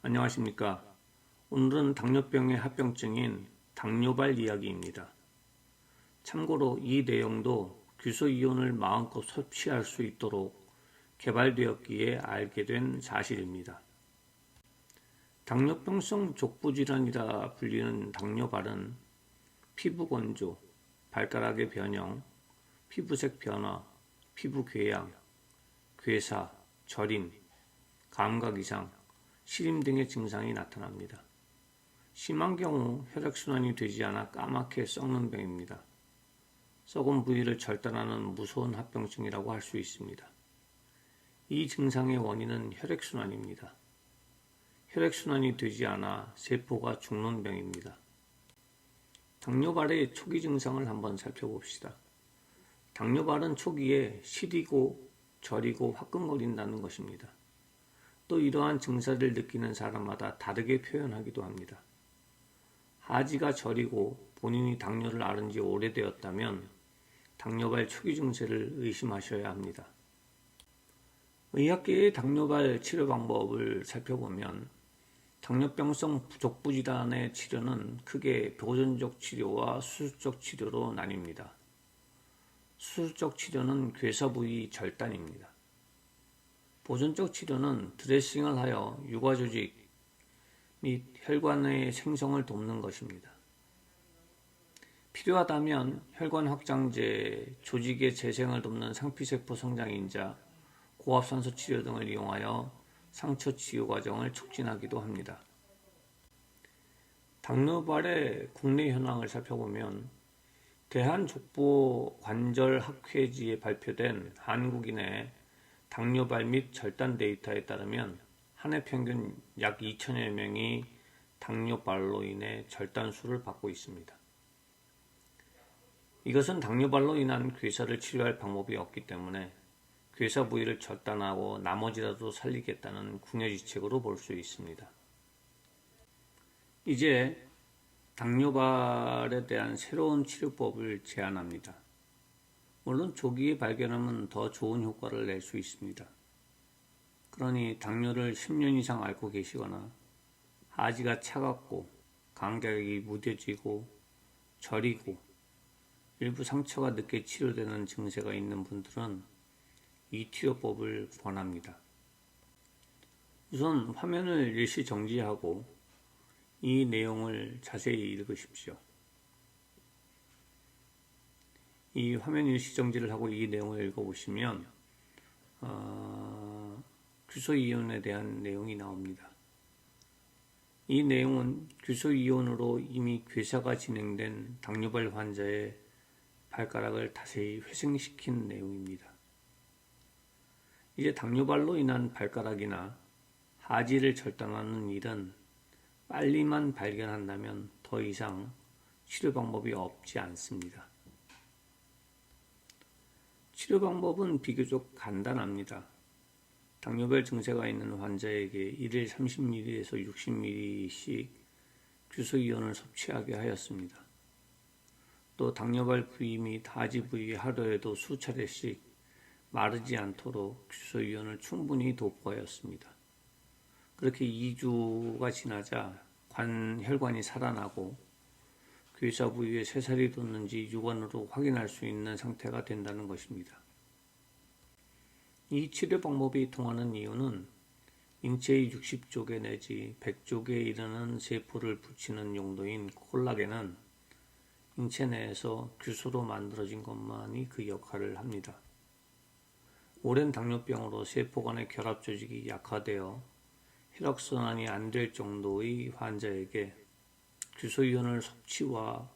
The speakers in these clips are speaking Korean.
안녕하십니까. 오늘은 당뇨병의 합병증인 당뇨발 이야기입니다. 참고로 이 내용도 규소이온을 마음껏 섭취할 수 있도록 개발되었기에 알게 된 사실입니다. 당뇨병성 족부질환이라 불리는 당뇨발은 피부 건조, 발가락의 변형, 피부색 변화, 피부 궤양, 괴사, 저림, 감각 이상, 시림 등의 증상이 나타납니다. 심한 경우 혈액순환이 되지 않아 까맣게 썩는 병입니다. 썩은 부위를 절단하는 무서운 합병증이라고 할 수 있습니다. 이 증상의 원인은 혈액순환입니다. 혈액순환이 되지 않아 세포가 죽는 병입니다. 당뇨발의 초기 증상을 한번 살펴봅시다. 당뇨발은 초기에 시리고 저리고 화끈거린다는 것입니다. 또 이러한 증세를 느끼는 사람마다 다르게 표현하기도 합니다. 하지가 저리고 본인이 당뇨를 앓은 지 오래되었다면 당뇨발 초기 증세를 의심하셔야 합니다. 의학계의 당뇨발 치료 방법을 살펴보면 당뇨병성 부족부 질환의 치료는 크게 보존적 치료와 수술적 치료로 나뉩니다. 수술적 치료는 괴사 부위 절단입니다. 보존적 치료는 드레싱을 하여 유과 조직 및 혈관의 생성을 돕는 것입니다. 필요하다면 혈관 확장제, 조직의 재생을 돕는 상피세포 성장인자, 고압산소 치료 등을 이용하여 상처 치유 과정을 촉진하기도 합니다. 당뇨발의 국내 현황을 살펴보면 대한족부관절학회지에 발표된 한국인의 당뇨발 및 절단 데이터에 따르면 한 해 평균 약 2천여 명이 당뇨발로 인해 절단수를 받고 있습니다. 이것은 당뇨발로 인한 괴사를 치료할 방법이 없기 때문에 괴사 부위를 절단하고 나머지라도 살리겠다는 궁여지책으로 볼 수 있습니다. 이제 당뇨발에 대한 새로운 치료법을 제안합니다. 물론 조기에 발견하면 더 좋은 효과를 낼 수 있습니다. 그러니 당뇨를 10년 이상 앓고 계시거나 하지가 차갑고 감각이 무뎌지고 저리고 일부 상처가 늦게 치료되는 증세가 있는 분들은 이 치료법을 권합니다. 우선 화면을 일시 정지하고 이 내용을 자세히 읽으십시오. 이 화면 일시 정지를 하고 이 내용을 읽어보시면 어, 규소이온에 대한 내용이 나옵니다. 이 내용은 규소이온으로 이미 괴사가 진행된 당뇨발 환자의 발가락을 다시 회생시킨 내용입니다. 이제 당뇨발로 인한 발가락이나 하지를 절단하는 일은 빨리만 발견한다면 더 이상 치료 방법이 없지 않습니다. 치료 방법은 비교적 간단합니다. 당뇨발 증세가 있는 환자에게 일일 30ml에서 60ml씩 규소이온을 섭취하게 하였습니다. 또 당뇨발 부위 및 하지 부위 하루에도 수차례씩 마르지 않도록 규소이온을 충분히 도포하였습니다. 그렇게 2주가 지나자 관 혈관이 살아나고 괴사 부위에 새살이 돋는지 육안으로 확인할 수 있는 상태가 된다는 것입니다. 이 치료 방법이 통하는 이유는 인체의 60쪽에 내지 100쪽에 이르는 세포를 붙이는 용도인 콜라겐은 인체 내에서 규소로 만들어진 것만이 그 역할을 합니다. 오랜 당뇨병으로 세포 간의 결합 조직이 약화되어 혈액순환이 안 될 정도의 환자에게 규소이온을 섭취와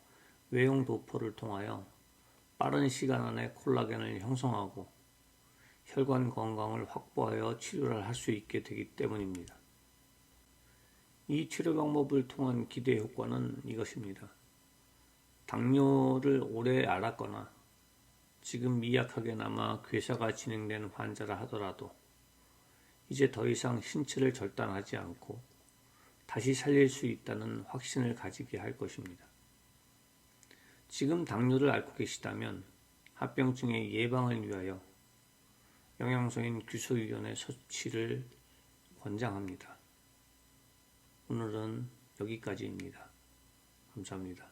외용 도포를 통하여 빠른 시간 안에 콜라겐을 형성하고 혈관 건강을 확보하여 치료를 할 수 있게 되기 때문입니다. 이 치료 방법을 통한 기대 효과는 이것입니다. 당뇨를 오래 앓았거나 지금 미약하게나마 괴사가 진행된 환자라 하더라도 이제 더 이상 신체를 절단하지 않고 다시 살릴 수 있다는 확신을 가지게 할 것입니다. 지금 당뇨를 앓고 계시다면 합병증의 예방을 위하여 영양소인 규소유연의 섭취를 권장합니다. 오늘은 여기까지입니다. 감사합니다.